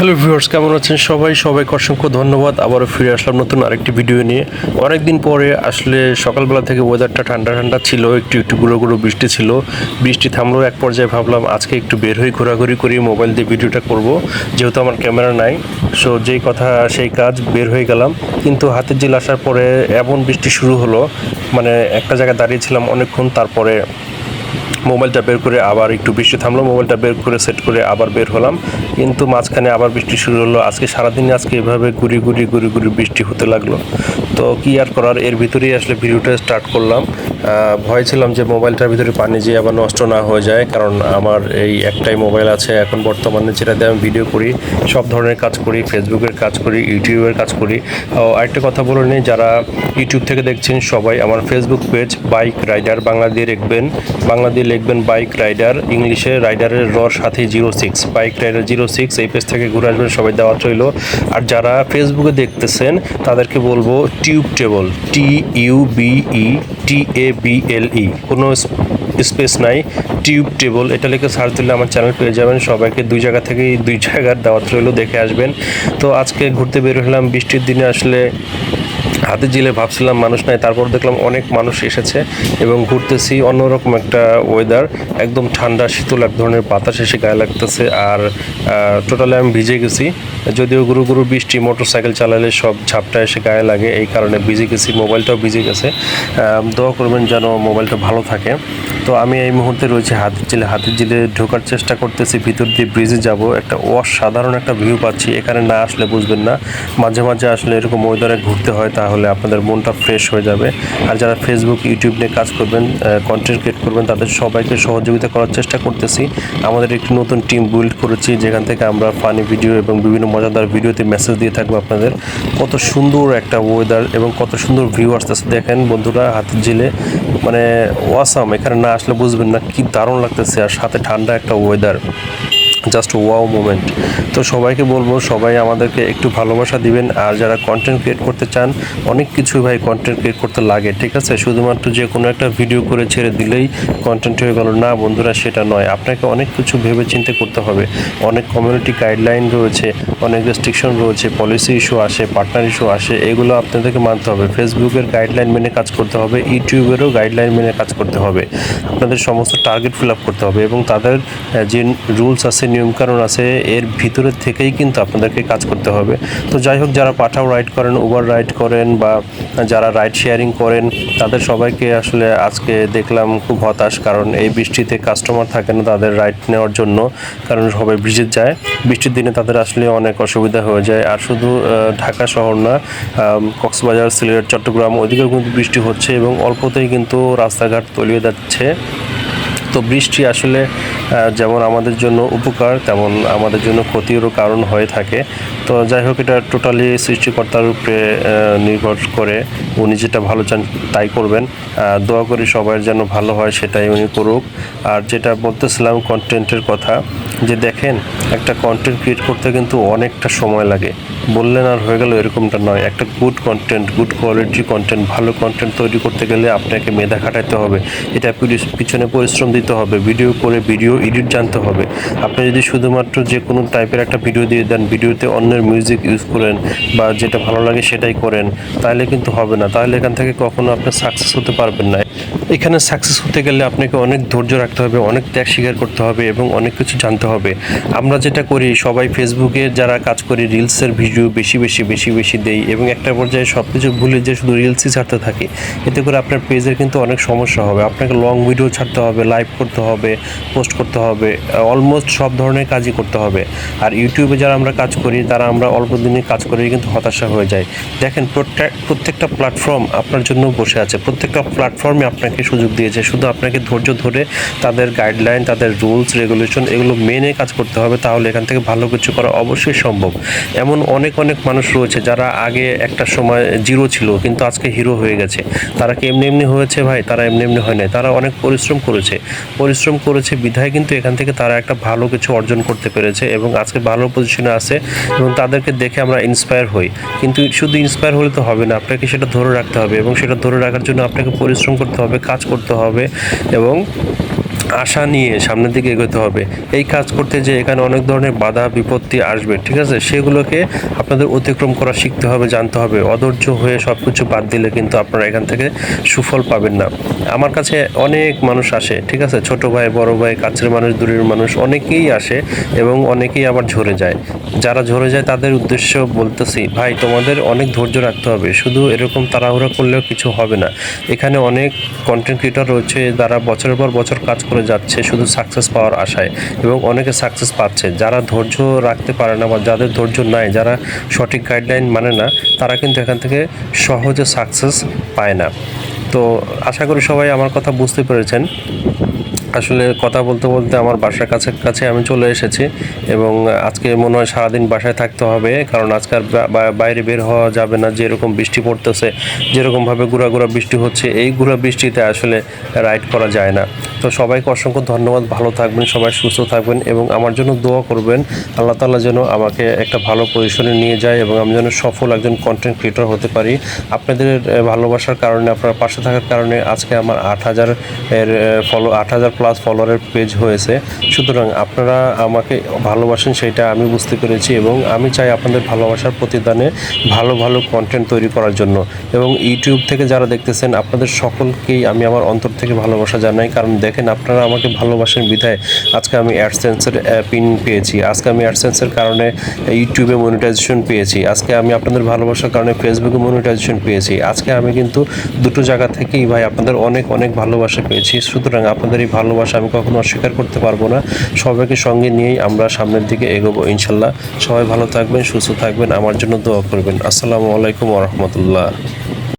Hello viewers, কেমন আছেন সবাই? সবাইকে অসংখ্য ধন্যবাদ। আবারও ফিরে আসলাম নতুন আরেকটি ভিডিও নিয়ে। অনেকদিন পরে আসলে সকালবেলা থেকে ওয়েদারটা ঠান্ডা ঠান্ডা ছিল, একটু একটু গুঁড়ো গুঁড়ো বৃষ্টি ছিল। বৃষ্টি থামলো এক পর্যায়ে ভাবলাম, আজকে একটু বের হয়ে ঘোরাঘুরি করি মোবাইল দিয়ে ভিডিওটা করব। যেহেতু আমার ক্যামেরা নাই সো যেই কথা, সেই কাজ বের হয়ে গেলাম। কিন্তু হাতের জেল আসার পরে এমন বৃষ্টি শুরু হলো মানে একটা জায়গায় দাঁড়িয়েছিলাম অনেকক্ষণ, তারপরে মোবাইলটা বের করে আবার একটু বৃষ্টি থামলো, মোবাইলটা বের করে সেট করে আবার বের হলাম। কিন্তু মাঝখানে আবার বৃষ্টি শুরু হলো। আজকে সারাদিনে আজকে এভাবে ঘুরি ঘুরি ঘুরি ঘুরি বৃষ্টি হতে লাগল। তো কি আর করার, এর ভিতরেই আসলে ভিডিওটা স্টার্ট করলাম। ভয় ছিলাম যে মোবাইলটার ভিতরে পানি যে আবার নষ্ট না হয়ে যায়, কারণ আমার এই একটাই মোবাইল আছে। এখন বর্তমানে যেটা দিয়ে আমি ভিডিও করি, সব ধরনের কাজ করি ফেসবুকের কাজ করি, ইউটিউবের কাজ করি। আরেকটা কথা বলে নিই, যারা ইউটিউব থেকে দেখছেন সবাই, আমার Facebook page bike rider Bangla দিয়ে লিখবেন বাংলা দিয়ে লিখবেন বাইক রাইডার, ইংলিশে রাইডারের রর সাথে zero six, bike rider zero six, এই পেজ থেকে ঘুরে আসবেন, সবাই দেওয়া রইল। আর যারা ফেসবুকে দেখতেছেন, তাদেরকে বলব tube table T U B E T A B L E কোনো স্পেস নাই টিউব টেবল এটা লিখে সার্চ দিলে আমার চ্যানেল পেয়ে যাবেন, সবাইকে দুই জায়গা থেকেই দুই জায়গার দাওয়াত রইল, দেখে আসবেন। তো আজকে ঘুরতে বের হলাম, বৃষ্টির দিনে আসলে হাতে জিলে ভাবছিলাম মানুষ নাই, তারপর দেখলাম অনেক মানুষ এসেছে এবং ঘুরতেছি অন্যরকম একটা ওয়েদার একদম ঠান্ডা, শীতল এক ধরনের বাতাস এসে গায়ে লাগতেছে আর টোটালি আমি ভিজে গেছি। যদিও গুরু গুরু বৃষ্টি মোটর সাইকেল চালালে সব ঝাপটা এসে গায়ে লাগে, এই কারণে ভিজে গেছি, মোবাইলটাও ভিজে গেছে। দোয়া করবেন যেন মোবাইলটা ভালো থাকে। তো আমি এই মুহূর্তে রয়েছে হাতের জিলে হাতের জিলে ঢোকার চেষ্টা করতেছি, ভিতর দিয়ে ব্রিজে যাব। একটা অসাধারণ একটা ভিউ পাচ্ছি, এখানে না আসলে বুঝবেন না। মাঝে মাঝে আসলে এরকম ওয়েদারে ঘুরতে হয়, তাহলে আপনাদের মনটা ফ্রেশ হয়ে যাবে। আর যারা ফেসবুক ইউটিউব নিয়ে কাজ করবেন কন্টেন্ট ক্রিয়েট করবেন, তাদের সবাইকে সহযোগিতা করার চেষ্টা করতেছি। আমাদের একটি নতুন টিম বিল্ড করেছি, যেখান থেকে আমরা ফানি ভিডিও এবং বিভিন্ন মজাদার ভিডিওতে মেসেজ দিয়ে থাকব আপনাদের। কত সুন্দর একটা ওয়েদার এবং কত সুন্দর ভিউ আসতেছে। দেখেন বন্ধুরা, হাতের জিলে মানে ওয়াসাম এখানে না আসলে বুঝবেন না কি দারুণ লাগতেছে, আর সাথে ঠান্ডা একটা ওয়েদার জাস্ট ওয়াও মোমেন্ট। তো সবাইকে বলব, সবাই আমাদেরকে একটু ভালোবাসা দিবেন। আর যারা কন্টেন্ট ক্রিয়েট করতে চান, অনেক কিছু ভাই কন্টেন্ট ক্রিয়েট করতে লাগে, ঠিক আছে? শুধুমাত্র যে কোনো একটা ভিডিও করে ছেড়ে দিলেই কন্টেন্ট হয়ে গেল। না বন্ধুরা, সেটা নয়। আপনাকে অনেক কিছু ভেবে চিন্তে করতে হবে। অনেক কমিউনিটি গাইডলাইন রয়েছে, অনেক রেস্ট্রিকশন রয়েছে পলিসি ইস্যু আসে পার্টনার ইস্যু আসে, এগুলো আপনাদেরকে মানতে হবে। ফেসবুকের গাইডলাইন মেনে কাজ করতে হবে ইউটিউবেরও গাইডলাইন মেনে কাজ করতে হবে। আপনাদের সমস্ত টার্গেট ফিল আপ করতে হবে এবং তাদের যে রুলস আছে নিয়মকানুন আছে, এর ভিতরে থেকেই কিন্তু আপনাদেরকে কাজ করতে হবে। তো যাই হোক, যারা পাঠাও রাইড করেন উবার রাইড করেন বা যারা রাইড শেয়ারিং করেন, তাদের সবাইকে আসলে আজকে দেখলাম খুব হতাশ, কারণ এই বৃষ্টিতে কাস্টমার থাকে না তাদের রাইড নেওয়ার জন্য, কারণ সবাই ভিজে যায়। বৃষ্টির দিনে তাদের আসলে অনেক অসুবিধা হয়ে যায়। আর শুধু ঢাকা শহর না কক্সবাজার, সিলেট, চট্টগ্রাম, ওদিকেও কিন্তু বৃষ্টি হচ্ছে এবং অল্পতেই কিন্তু রাস্তাঘাট তলিয়ে যাচ্ছে। তো বৃষ্টি আসলে যেমন আমাদের জন্য উপকার তেমন আমাদের জন্য ক্ষতিরও কারণ হয়ে থাকে। তো যাই হোক, এটা টোটালি সৃষ্টিকর্তার উপরে নির্ভর করে। উনি যেটা ভালো চান তাই করবেন। দোয়া করি সবার যেন ভালো হয়, সেটাই উনি করুক। আর যেটা বলতেছিলাম কন্টেন্টের কথা, যে দেখেন, একটা কন্টেন্ট ক্রিয়েট করতে কিন্তু অনেকটা সময় লাগে। বললেন আর হয়ে গেল এরকমটা নয়। একটা good content good quality content ভালো কন্টেন্ট তৈরি করতে গেলে আপনাকে মেধা খাটাতে হবে। এটা পিছনে পরিশ্রম দিতে হবে। ভিডিও করে ভিডিও এডিট জানতে হবে। আপনি যদি শুধুমাত্র যে কোনো টাইপের একটা ভিডিও দিয়ে দেন ভিডিওতে অন্যের মিউজিক ইউজ করেন বা যেটা ভালো লাগে সেটাই করেন, তাহলে কিন্তু হবে না। তাহলে এখান থেকে কখনো আপনি সাকসেস হতে পারবেন না। এখানে সাকসেস হতে গেলে আপনাকে অনেক ধৈর্য রাখতে হবে, অনেক ত্যাগ স্বীকার করতে হবে এবং অনেক কিছু জানতে হবে। আমরা যেটা করি, সবাই ফেসবুকে যারা কাজ করি রিলসের ভিডিও বেশি বেশি বেশি বেশি দেই এবং একটা পর্যায়ে সব কিছু ভুলে যে শুধু রিলসই ছাড়তে থাকি। এতে করে আপনার পেজের কিন্তু অনেক সমস্যা হবে। আপনাকে লং ভিডিও ছাড়তে হবে লাইভ করতে হবে পোস্ট করতে হবে অলমোস্ট সব ধরনের কাজই করতে হবে। আর ইউটিউবে যারা আমরা কাজ করি, তারা আমরা অল্প দিনে কাজ করেই কিন্তু হতাশা হয়ে যায়। দেখেন প্রত্যেক প্রত্যেকটা প্ল্যাটফর্ম আপনার জন্য বসে আছে। প্রত্যেকটা প্ল্যাটফর্মে আপনাকে সুযোগ দিয়েছে। শুধু আপনাকে ধৈর্য ধরে তাদের গাইডলাইন তাদের রুলস রেগুলেশন এগুলো মেনে কাজ করতে হবে, তাহলে এখান থেকে ভালো কিছু করা অবশ্যই সম্ভব। এমন অনেক অনেক মানুষ রয়েছে যারা আগে একটা সময় জিরো ছিল, কিন্তু আজকে হিরো হয়ে গেছে। তারা কি এমনি এমনি হয়েছে ভাই? তারা এমনি এমনি হয় নাই। তারা অনেক পরিশ্রম করেছে। পরিশ্রম করেছে বিধায় কিন্তু এখান থেকে তারা একটা ভালো কিছু অর্জন করতে পেরেছে এবং আজকে ভালো পজিশনে আছে এবং তাদেরকে দেখে আমরা ইন্সপায়ার হই। কিন্তু শুধু ইন্সপায়ার হলে তো হবে না, আপনাকে সেটা ধরে রাখতে হবে এবং সেটা ধরে রাখার জন্য আপনাকে পরিশ্রম করতে হবে, কাজ করতে হবে এবং আশা নিয়ে সামনের দিকে এগোতে হবে। এই কাজ করতে যে এখানে অনেক ধরনের বাধা, বিপত্তি আসবে, ঠিক আছে? সেগুলোকে আপনাদের অতিক্রম করা শিখতে হবে, জানতে হবে। অধৈর্য হয়ে সব কিছু বাদ দিলে কিন্তু আপনারা এখান থেকে সুফল পাবেন না। আমার কাছে অনেক মানুষ আসে, ঠিক আছে? ছোট ভাই, বড় ভাই, কাছের মানুষ, দূরের মানুষ, অনেকেই আসে এবং অনেকেই আবার ঝরে যায়। যারা ঝরে যায় তাদের উদ্দেশ্য বলতেছি, ভাই, তোমাদের অনেক ধৈর্য রাখতে হবে। শুধু এরকম তাড়াহুড়া করলেও কিছু হবে না। এখানে অনেক কন্টেন্ট ক্রিয়েটর রয়েছে, যারা বছরের পর বছর কাজ করে যাচ্ছে শুধু সাকসেস পাওয়ার আশায় এবং অনেকে সাকসেস পাচ্ছে। যারা ধৈর্য রাখতে পারে না বা যাদের ধৈর্য নাই, যারা সঠিক গাইডলাইন মানে না, তারা কিন্তু এখান থেকে সহজে সাকসেস পায় না। তো আশা করি সবাই আমার কথা বুঝতে পেরেছেন। আসলে কথা বলতে বলতে আমার বাসার কাছে কাছে আমি চলে এসেছি এবং আজকে মনে হয় সারাদিন বাসায় থাকতে হবে, কারণ আজকে আর বাইরে বের হওয়া যাবে না, যেরকম বৃষ্টি পড়তেছে, যেরকমভাবে গুঁড়া গুঁড়া বৃষ্টি হচ্ছে, এই গুঁড়া বৃষ্টিতে আসলে রাইড করা যায় না। তো সবাইকে অসংখ্য ধন্যবাদ, ভালো থাকবেন, সবাই সুস্থ থাকবেন এবং আমার জন্য দোয়া করবেন, আল্লাহ তাআলা যেন আমাকে একটা ভালো পজিশনে নিয়ে যায় এবং আমি যেন সফল একজন কন্টেন্ট ক্রিয়েটর হতে পারি। আপনাদের ভালোবাসার কারণে, আপনার পাশে থাকার কারণে আজকে আমার আট হাজার এর ফলো আট হাজার প্লাস ফলোয়ারের পেজ হয়েছে। সুতরাং আপনারা আমাকে ভালোবাসেন সেটা আমি বুঝতে পেরেছি এবং আমি চাই আপনাদের ভালোবাসার প্রতিদানে ভালো ভালো কন্টেন্ট তৈরি করার জন্য। এবং ইউটিউব থেকে যারা দেখতেছেন, আপনাদের সকলকেই আমি আমার অন্তর থেকে ভালোবাসা জানাই। কারণ দেখেন, আপনারা আমাকে ভালোবাসেন বিধায় আজকে আমি অ্যাডসেন্সের পিন পেয়েছি। আজকে আমি অ্যাডসেন্সের কারণে ইউটিউবে মনিটাইজেশন পেয়েছি। আজকে আমি আপনাদের ভালোবাসার কারণে ফেসবুকে মনিটাইজেশন পেয়েছি। আজকে আমি কিন্তু দুটো জায়গা থেকেই ভাই আপনাদের অনেক অনেক ভালোবাসা পেয়েছি। সুতরাং আপনাদের এই ভালোবাসা আমি কখনো অস্বীকার করতে পারব না। সবাইকে সঙ্গে নিয়েই আমরা সামনের দিকে এগোবো ইনশাল্লাহ। সবাই ভালো থাকবেন, সুস্থ থাকবেন, আমার জন্য দোয়া করবেন। আসসালামু আলাইকুম রহমতুল্লাহ।